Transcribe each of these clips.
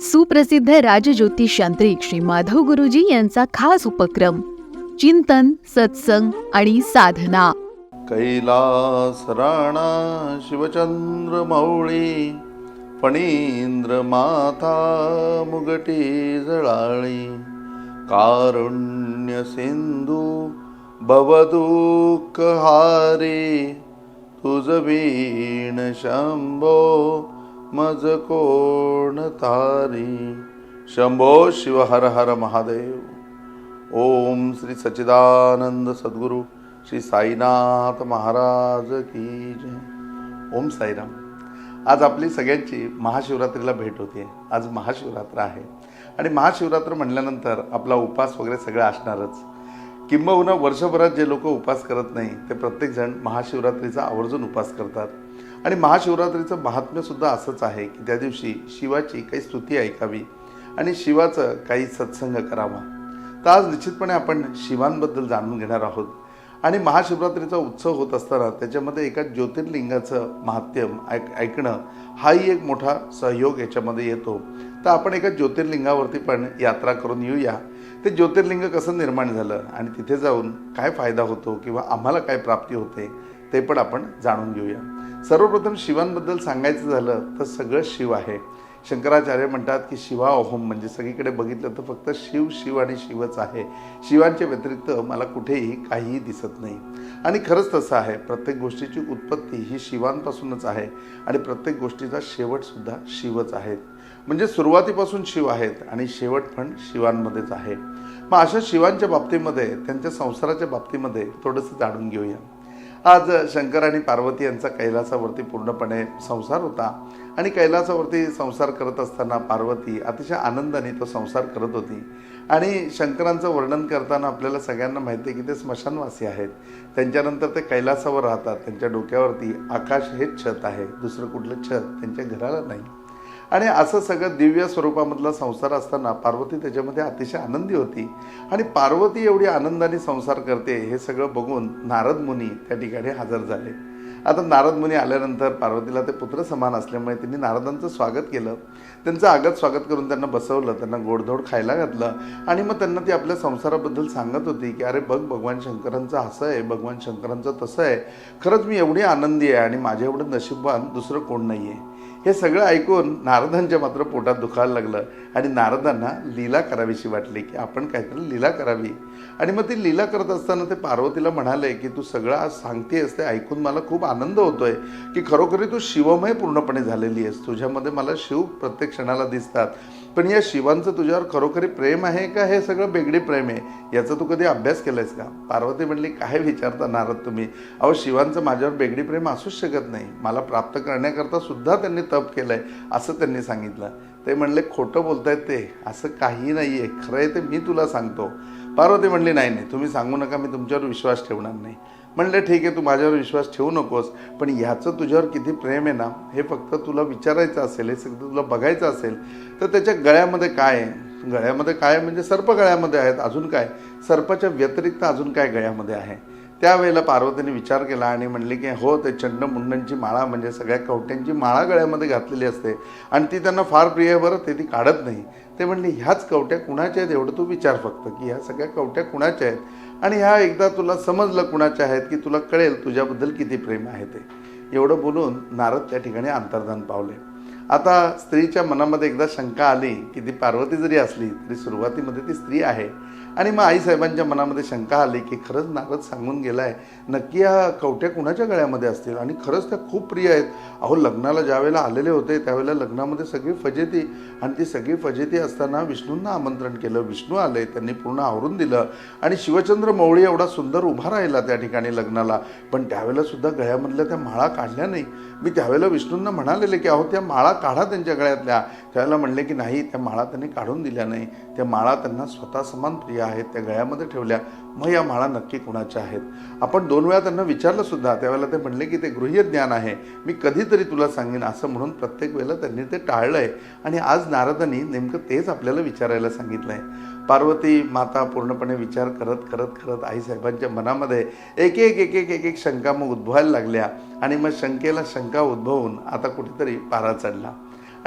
सुप्रसिद्ध राजज्योतिष यांत्रिक श्री माधव गुरुजी यांचा खास उपक्रम चिंतन सत्संग आणि साधना. कैलास राणा शिवचंद्र मौळी फणींद्र माथा मुगटी जळाळी कारुण्य सिंधू भवदुःख हारी तुझ वीण शंभो मज कोण तारी? शंभो शिव हर हर महादेव। ओम श्री सच्चिदानंद सद्गुरू श्री साईनाथ महाराज की जय। ओम साईराम। आज आपली सगळ्यांची महाशिवरात्रीला भेट होते आज महाशिवरात्र आहे. आणि महाशिवरात्र म्हणल्यानंतर आपला उपास वगैरे सगळं असणारच. किंबहुना वर्षभरात जे लोक उपास करत नाही ते प्रत्येकजण महाशिवरात्रीचा आवर्जून उपास करतात. आणि महाशिवरात्रीचं महात्म्यसुद्धा असंच आहे की त्या दिवशी शिवाची काही स्तुती ऐकावी आणि शिवाचं काही सत्संग करावा. तर आज निश्चितपणे आपण शिवांबद्दल जाणून घेणार आहोत. आणि महाशिवरात्रीचा उत्सव होत असताना त्याच्यामध्ये एका ज्योतिर्लिंगाचं महात्म्य ऐक ऐकणं हाही एक मोठा सहयोग याच्यामध्ये येतो. तर आपण एका ज्योतिर्लिंगावरती पण यात्रा करून येऊया. ते ज्योतिर्लिंग कसं निर्माण झालं आणि तिथे जाऊन काय फायदा होतो किंवा आम्हाला काय प्राप्ती होते ते पण आपण जाणून घेऊया. सर्वप्रथम शिवांबद्दल सांगायचं झालं तर सगळं शिव आहे. शंकराचार्य म्हणतात की शिवा ओहम म्हणजे सगळीकडे बघितलं तर फक्त शिव शिव आणि शिवच आहे. शिवांच्या व्यतिरिक्त मला कुठेही काहीही दिसत नाही. आणि खरंच तसं आहे प्रत्येक गोष्टीची उत्पत्ती ही शिवांपासूनच आहे आणि प्रत्येक गोष्टीचा शेवटसुद्धा शिवच आहेत म्हणजे सुरुवातीपासून शिव आहेत आणि शेवट पण शिवांमध्येच आहे. मग अशा शिवांच्या बाबतीमध्ये त्यांच्या संसाराच्या बाबतीमध्ये थोडंसं जाणून घेऊया. आज शंकर आणि पार्वती यांचा कैलासावरती पूर्णपणे संसार होता. आणि कैलासावरती संसार करत असताना पार्वती अतिशय आनंदाने तो संसार करत होती. आणि शंकरांचं वर्णन करताना आपल्याला सगळ्यांना माहिती आहे की ते स्मशानवासी आहेत. त्यांच्यानंतर ते कैलासावर राहतात. त्यांच्या डोक्यावरती आकाश हेच छत आहे. दुसरं कुठलं छत त्यांच्या घराला नाही. आणि असं सगळं दिव्य स्वरूपामधला संसार असताना पार्वती त्याच्यामध्ये अतिशय आनंदी होती. आणि पार्वती एवढी आनंदाने संसार करते हे सगळं बघून नारद मुनी त्या ठिकाणी हजर झाले. आता नारद मुनी आल्यानंतर पार्वतीला ते पुत्र समान असल्यामुळे त्यांनी नारदांचं स्वागत केलं. त्यांचं आगत स्वागत करून त्यांना बसवलं त्यांना गोडधोड खायला घातलं. आणि मग त्यांना ती आपल्या संसाराबद्दल सांगत होती की अरे बघ भगवान शंकरांचं असं आहे भगवान शंकरांचं तसं आहे. खरंच मी एवढी आनंदी आहे आणि माझ्या एवढं नशीबवान दुसरं कोण नाही आहे हे सगळं ऐकून नारदांच्या मात्र पोटात दुखायला लागलं. आणि नारदांना लीला करावीशी वाटली की आपण काहीतरी लीला करावी. आणि मग ती लीला करत असताना ते पार्वतीला म्हणाले की तू सगळं आज सांगतेस ते ऐकून मला खूप आनंद होतोय की खरोखरी तू शिवमय पूर्णपणे झालेली आहेस. तुझ्यामध्ये मला शिव प्रत्येक क्षणाला दिसतात. पण या शिवांचं तुझ्यावर खरोखरी प्रेम आहे का? हे सगळं बेगडी प्रेम आहे. याचा तू कधी अभ्यास केलायस का? पार्वती म्हणली काय विचारता नारद तुम्ही? अहो शिवांचं माझ्यावर बेगडी प्रेम असूच शकत नाही. मला प्राप्त करण्याकरता सुद्धा त्यांनी तप केलंय असं त्यांनी सांगितलं. ते म्हणले खोटं बोलतायत ते. असं काही नाही आहे खरं आहे ते मी तुला सांगतो. पार्वती म्हणली नाही नाही. तुम्ही सांगू नका. मी तुमच्यावर विश्वास ठेवणार नाही. म्हणलं ठीक आहे. तू माझ्यावर विश्वास ठेवू नकोस. पण ह्याचं तुझ्यावर किती प्रेम आहे ना हे फक्त तुला विचारायचं असेल हे सगळं तुला बघायचं असेल तर त्याच्या गळ्यामध्ये काय आहे? गळ्यामध्ये काय? आहे म्हणजे सर्प गळ्यामध्ये आहेत. अजून काय? सर्पाच्या व्यतिरिक्त अजून काय गळ्यामध्ये आहे? त्यावेळेला पार्वतीने विचार केला आणि म्हणले की हो ते चंड मुंडंची माळा म्हणजे सगळ्या कवट्यांची माळा गळ्यामध्ये घातलेली असते आणि ती त्यांना फार प्रिय बरं ते ती काढत नाही. ते म्हणले ह्याच कवट्या कुणाच्या आहेत? एवढं तू विचार फक्त की ह्या सगळ्या कवट्या कुणाच्या आहेत? आणि ह्या एकदा तुला समजलं कुणाच्या आहेत की तुला कळेल तुझ्याबद्दल किती प्रेम आहे ते. एवढं बोलून नारद त्या ठिकाणी अंतर्धान पावले. आता स्त्रीच्या मनामध्ये एकदा शंका आली की ती पार्वती जरी असली तरी सुरुवातीमध्ये ती स्त्री आहे. आणि मग आईसाहेबांच्या मनामध्ये शंका आली की खरंच नारद सांगून गेलाय नक्की या कवट्या कुणाच्या गळ्यामध्ये असतील? आणि खरंच त्या खूप प्रिय आहेत. अहो लग्नाला ज्यावेळेला आलेले होते त्यावेळेला लग्नामध्ये सगळी फजेती आणि ती सगळी फजेती असताना विष्णूंना आमंत्रण केलं विष्णू आले त्यांनी पूर्ण आवरून दिलं आणि शिवचंद्र मौळी एवढा सुंदर उभा राहिला त्या ठिकाणी लग्नाला. पण त्यावेळेला सुद्धा गळ्यामधल्या त्या माळा काढल्या नाही. मी त्यावेळेला विष्णूंना म्हणालेले की अहो त्या माळा काढा त्यांच्या गळ्यातल्या. त्यावेळेला म्हणले की नाही त्या माळा त्यांनी काढून दिल्या नाही. त्या माळा त्यांना स्वतः समान प्रिय आहेत त्या गळ्यामध्ये ठेवल्या. मग या माळा नक्की कुणाच्या आहेत? आपण दोन वेळा त्यांना विचारलं सुद्धा. त्यावेळेला ते म्हणले की ते गृह्य ज्ञान आहे. मी कधीतरी तुला सांगेन असं म्हणून प्रत्येक वेळेला त्यांनी ते टाळलं आहे आणि आज नारदांनी नेमकं तेच आपल्याला विचारायला सांगितलं आहे पार्वती माता पूर्णपणे विचार करत करत करत आईसाहेबांच्या मनामध्ये एक एक एक एक एक एक शंका मग उद्भवायला लागल्या. आणि मग शंकेला शंका उद्भवून आता कुठेतरी पारा चढला.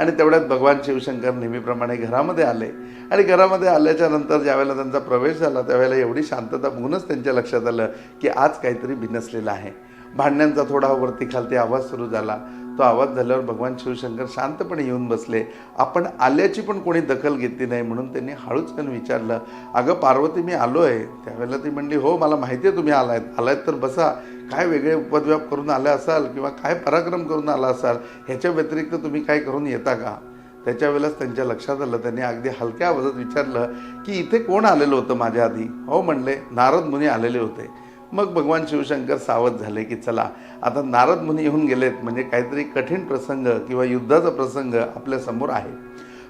आणि तेवढ्यात भगवान शिवशंकर नेहमीप्रमाणे घरामध्ये आले. आणि घरामध्ये आल्याच्यानंतर ज्यावेळेला त्यांचा प्रवेश झाला त्यावेळेला एवढी शांतता बघूनच त्यांच्या लक्षात आलं की आज काहीतरी बिनसलेलं आहे. भांडण्यांचा थोडा वरती खालती आवाज सुरू झाला. तो आवाज झाल्यावर भगवान शिवशंकर शांतपणे येऊन बसले. आपण आल्याची पण कोणी दखल घेतली नाही म्हणून त्यांनी हळूचकन विचारलं अगं पार्वती मी आलो आहे त्यावेळेला ती म्हणली हो मला माहिती आहे तुम्ही आलायत. आलायत तर बसा. काय वेगळे उपद्व्याप करून आले असाल किंवा काय पराक्रम करून आला असाल ह्याच्या व्यतिरिक्त तुम्ही काय करून येता का? त्याच्या वेळेलाच त्यांच्या लक्षात आलं त्यांनी अगदी हलक्या आवाजात विचारलं की इथे कोण आलेलं होतं माझ्या आधी? हो म्हणले नारद मुनी आलेले होते. मग भगवान शिवशंकर सावध झाले की चला आता नारद मुनी येऊन गेलेत म्हणजे काहीतरी कठीण प्रसंग किंवा युद्धाचा प्रसंग आपल्यासमोर आहे.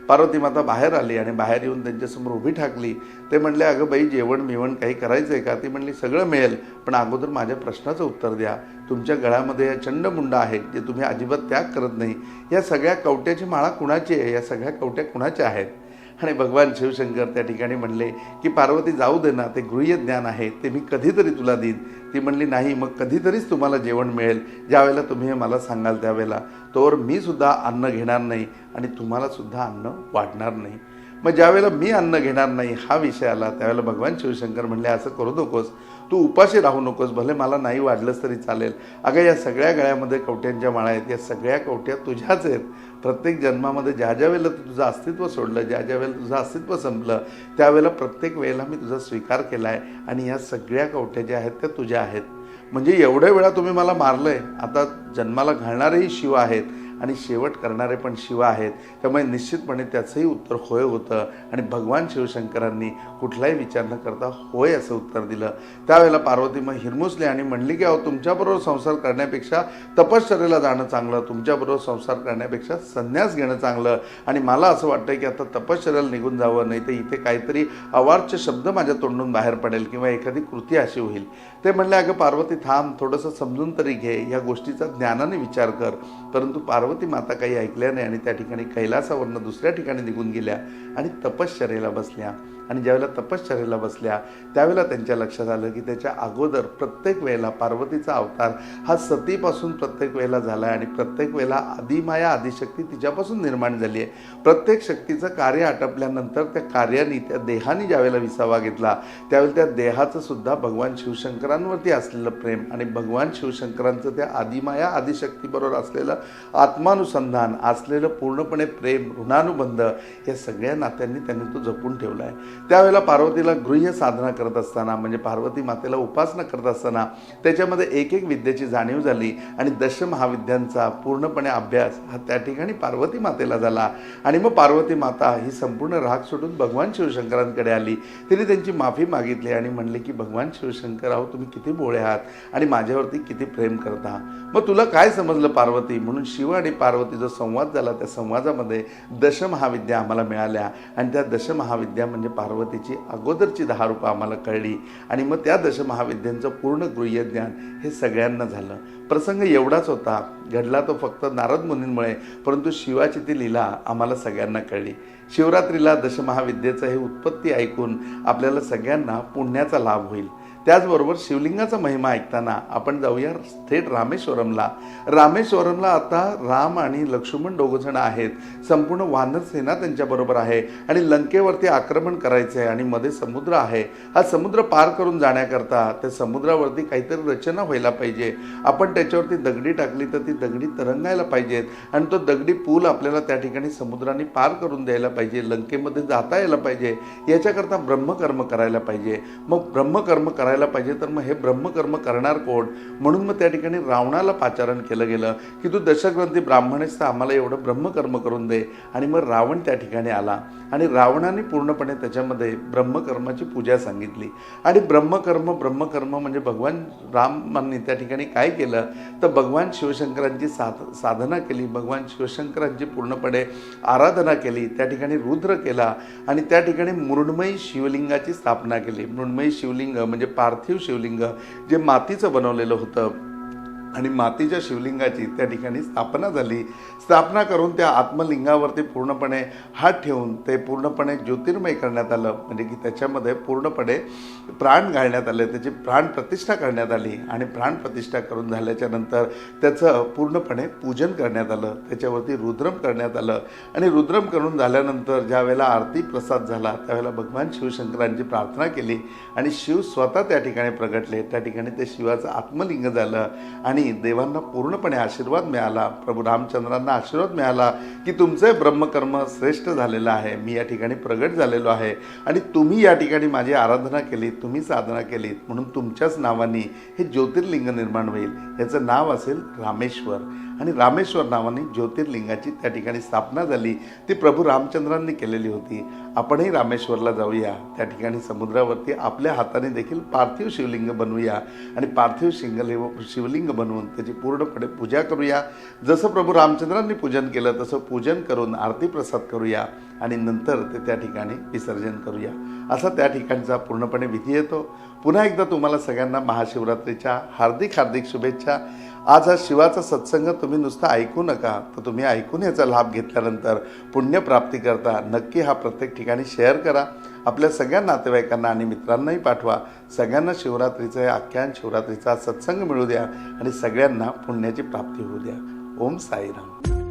पार्वती माता बाहेर आली आणि बाहेर येऊन त्यांच्यासमोर उभी ठाकली. ते म्हणले अगं बाई जेवण मिवण काही करायचं आहे का? ती म्हणली सगळं मिळेल पण अगोदर माझ्या प्रश्नाचं उत्तर द्या. तुमच्या गळ्यामध्ये या चंडमुंड आहेत जे तुम्ही अजिबात त्याग करत नाही. या सगळ्या कवट्याची माळा कुणाची आहे? या सगळ्या कवट्या कुणाच्या आहेत? आणि भगवान शिवशंकर त्या ठिकाणी म्हणले की पार्वती जाऊ दे ना ते गृह्य ज्ञान आहे ते मी कधीतरी तुला देईन. ती म्हणली नाही मग कधीतरीच तुम्हाला जेवण मिळेल ज्यावेळेला तुम्ही हे मला सांगाल त्यावेळेला. तोवर मी सुद्धा अन्न घेणार नाही आणि तुम्हालासुद्धा अन्न वाढणार नाही. मग ज्यावेळेला मी अन्न घेणार नाही हा विषय आला त्यावेळेला भगवान शिवशंकर म्हणले असं करू नकोस तू उपाशी राहू नकोस भले मला नाही वाढलंच तरी चालेल. अगं या सगळ्या गळ्यामध्ये कवट्यांच्या माळा आहेत या सगळ्या कवट्या तुझ्याच आहेत. प्रत्येक जन्मामध्ये ज्या ज्या वेळेला तू तुझं अस्तित्व सोडलं ज्या ज्या वेळेला तुझं अस्तित्व संपलं त्यावेळेला प्रत्येक वेळेला मी तुझा स्वीकार केला आहे आणि या सगळ्या कवट्या ज्या आहेत त्या तुझ्या आहेत. म्हणजे एवढ्या वेळा तुम्ही मला मारलं आहे आता जन्माला घालणारेही शिव आहेत आणि शेवट करणारे पण शिव आहेत. त्यामुळे निश्चितपणे त्याचंही उत्तर होय होतं. आणि भगवान शिवशंकरांनी कुठलाही विचार न करता होय असं उत्तर दिलं. त्यावेळेला पार्वती मग हिरमुसली आणि म्हणली की अहो तुमच्याबरोबर संसार करण्यापेक्षा तपश्चर्येला जाणं चांगलं. तुमच्याबरोबर संसार करण्यापेक्षा संन्यास घेणं चांगलं. आणि मला असं वाटतं की आता तपश्चर्याला निघून जावं. नाही तर इथे काहीतरी अवार्च शब्द माझ्या तोंडून बाहेर पडेल किंवा एखादी कृती अशी होईल. ते म्हणले अगं पार्वती थांब. थोडंसं समजून तरी घे. या गोष्टीचा ज्ञानाने विचार कर. परंतु पार्वती माता काही ऐकल्या नाही आणि त्या ठिकाणी कैलासावरनं दुसऱ्या ठिकाणी निघून गेल्या आणि तपश्चर्येला बसल्या. आणि ज्यावेळेला तपश्चर्येला बसल्या त्यावेळेला त्यांच्या लक्षात आलं की त्याच्या अगोदर प्रत्येक वेळेला पार्वतीचा अवतार हा सतीपासून प्रत्येक वेळेला झाला आहे आणि प्रत्येक वेळेला आदिमाया आदिशक्ती तिच्यापासून निर्माण झाली आहे. प्रत्येक शक्तीचं कार्य आटपल्यानंतर त्या कार्याने त्या देहाने ज्यावेळेला विसावा घेतला त्यावेळेला त्या देहाचं सुद्धा भगवान शिवशंकरांवरती असलेलं प्रेम आणि भगवान शिवशंकरांचं त्या आदिमाया आदिशक्तीबरोबर असलेलं आत्मानुसंधान असलेलं पूर्णपणे प्रेम ऋणानुबंध या सगळ्या नात्यांनी त्यांनी तो जपून ठेवला आहे. त्यावेळेला पार्वतीला गृह्य साधना करत असताना म्हणजे पार्वती मातेला उपासना करत असताना त्याच्यामध्ये एक एक विद्येची जाणीव झाली आणि दश महाविद्यांचा पूर्णपणे अभ्यास हा त्या ठिकाणी पार्वती मातेला झाला. आणि मग पार्वती माता ही संपूर्ण राग सोडून भगवान शिवशंकरांकडे आली. तिने त्यांची माफी मागितली आणि म्हणले की भगवान शिवशंकर अहो तुम्ही किती बोळे आहात आणि माझ्यावरती किती प्रेम करता. मग तुला काय समजलं पार्वती? म्हणून शिव आणि पार्वती जो संवाद झाला. त्या संवादामध्ये दशमहाविद्या आम्हाला मिळाल्या आणि त्या दशमहाविद्या म्हणजे पार्वतीची अगोदरची दहा रूपं आम्हाला कळली. आणि मग त्या दशमहाविद्यांचं पूर्ण गृह्यज्ञान हे सगळ्यांना झालं. प्रसंग एवढाच होता. घडला तो फक्त नारद मुनींमुळे परंतु शिवाची ती लीला आम्हाला सगळ्यांना कळली. शिवरात्रीला दशमहाविद्येचं हे उत्पत्ती ऐकून आपल्याला सगळ्यांना पुण्याचा लाभ होईल. त्याचबरोबर शिवलिंगाचा महिमा ऐकताना आपण जाऊया थेट रामेश्वरमला. रामेश्वरमला आता राम आणि लक्ष्मण दोघंजण आहेत. संपूर्ण वानर सेना त्यांच्याबरोबर आहे आणि लंकेवरती आक्रमण करायचं आहे आणि मध्ये समुद्र आहे. हा समुद्र पार करून जाण्याकरता त्या समुद्रावरती काहीतरी रचना व्हायला पाहिजे. आपण त्याच्यावरती दगडी टाकली तर ती दगडी तरंगायला पाहिजेत आणि तो दगडी पूल आपल्याला त्या ठिकाणी समुद्राने पार करून द्यायला पाहिजे लंकेमध्ये जाता यायला पाहिजे. याच्याकरता ब्रह्मकर्म करायला पाहिजे. मग ब्रह्मकर्म करायला पाहिजे तर मग हे ब्रह्मकर्म करणार कोण? म्हणून मग त्या ठिकाणी रावणाला पाचारण केलं गेलं की तू दशग्रंथी ब्राह्मणेस तर आम्हाला एवढं ब्रह्मकर्म करून दे. आणि मग रावण त्या ठिकाणी आला. आणि रावणाने पूर्णपणे त्याच्यामध्ये ब्रह्मकर्माची पूजा सांगितली. आणि ब्रह्मकर्म ब्रह्मकर्म म्हणजे भगवान रामांनी त्या ठिकाणी काय केलं? तर भगवान शिवशंकरांची साध साधना केली. भगवान शिवशंकरांची पूर्णपणे आराधना केली. त्या ठिकाणी रुद्र केला. आणि त्या ठिकाणी मृण्मयी शिवलिंगाची स्थापना केली. मृण्मयी शिवलिंग म्हणजे पार्थिव शिवलिंग जे मातीचं बनवलेलं होतं. आणि मातीच्या शिवलिंगाची त्या ठिकाणी स्थापना झाली. स्थापना करून त्या आत्मलिंगावरती पूर्णपणे हात ठेवून ते पूर्णपणे ज्योतिर्मय करण्यात आलं. म्हणजे की त्याच्यामध्ये पूर्णपणे प्राण घालण्यात आले त्याची प्राण प्रतिष्ठा करण्यात आली आणि प्राण प्रतिष्ठा करून झाल्याच्यानंतर त्याचं पूर्णपणे पूजन करण्यात आलं. त्याच्यावरती रुद्रम करण्यात आलं. आणि रुद्रम करून झाल्यानंतर ज्या वेळेला आरती प्रसाद झाला त्यावेळेला भगवान शिवशंकरांची प्रार्थना केली आणि शिव स्वतः त्या ठिकाणी प्रगटले. त्या ठिकाणी ते शिवाचं आत्मलिंग झालं आणि देवांना पूर्णपणे आशीर्वाद मिळाला प्रभू रामचंद्रांना आशीर्वाद मिळाला की तुमचे ब्रह्मकर्म श्रेष्ठ झालेलं आहे मी या ठिकाणी प्रगट झालेलो आहे. आणि तुम्ही या ठिकाणी माझी आराधना केली तुम्ही साधना केली म्हणून तुमच्याच नावाने हे ज्योतिर्लिंग निर्माण होईल. याचं नाव असेल रामेश्वर. आणि रामेश्वर नावाने ज्योतिर्लिंगाची त्या ठिकाणी स्थापना झाली. ती प्रभू रामचंद्रांनी केलेली होती. आपणही रामेश्वरला जाऊया. त्या ठिकाणी समुद्रावरती आपल्या हाताने देखील पार्थिव शिवलिंग बनवूया. आणि पार्थिव शिंगलिंग शिवलिंग बनवून त्याची पूर्णपणे पूजा करूया. जसं प्रभू रामचंद्रांनी पूजन केलं तसं पूजन करून आरती प्रसाद करूया आणि नंतर ते त्या ठिकाणी विसर्जन करूया. असा त्या ठिकाणचा पूर्णपणे विधी येतो. पुन्हा एकदा तुम्हाला सगळ्यांना महाशिवरात्रीच्या हार्दिक हार्दिक शुभेच्छा. आज हा शिवाचा सत्संग तुम्ही नुसतं ऐकू नका तर तुम्ही ऐकून याचा लाभ घेतल्यानंतर पुण्यप्राप्ती करता. नक्की हा प्रत्येक ठिकाणी शेअर करा. आपल्या सगळ्या नातेवाईकांना आणि मित्रांनाही पाठवा. सगळ्यांना शिवरात्रीचं हे आख्यान शिवरात्रीचा सत्संग मिळू द्या आणि सगळ्यांना पुण्याची प्राप्ती होऊ द्या. ओम साईराम.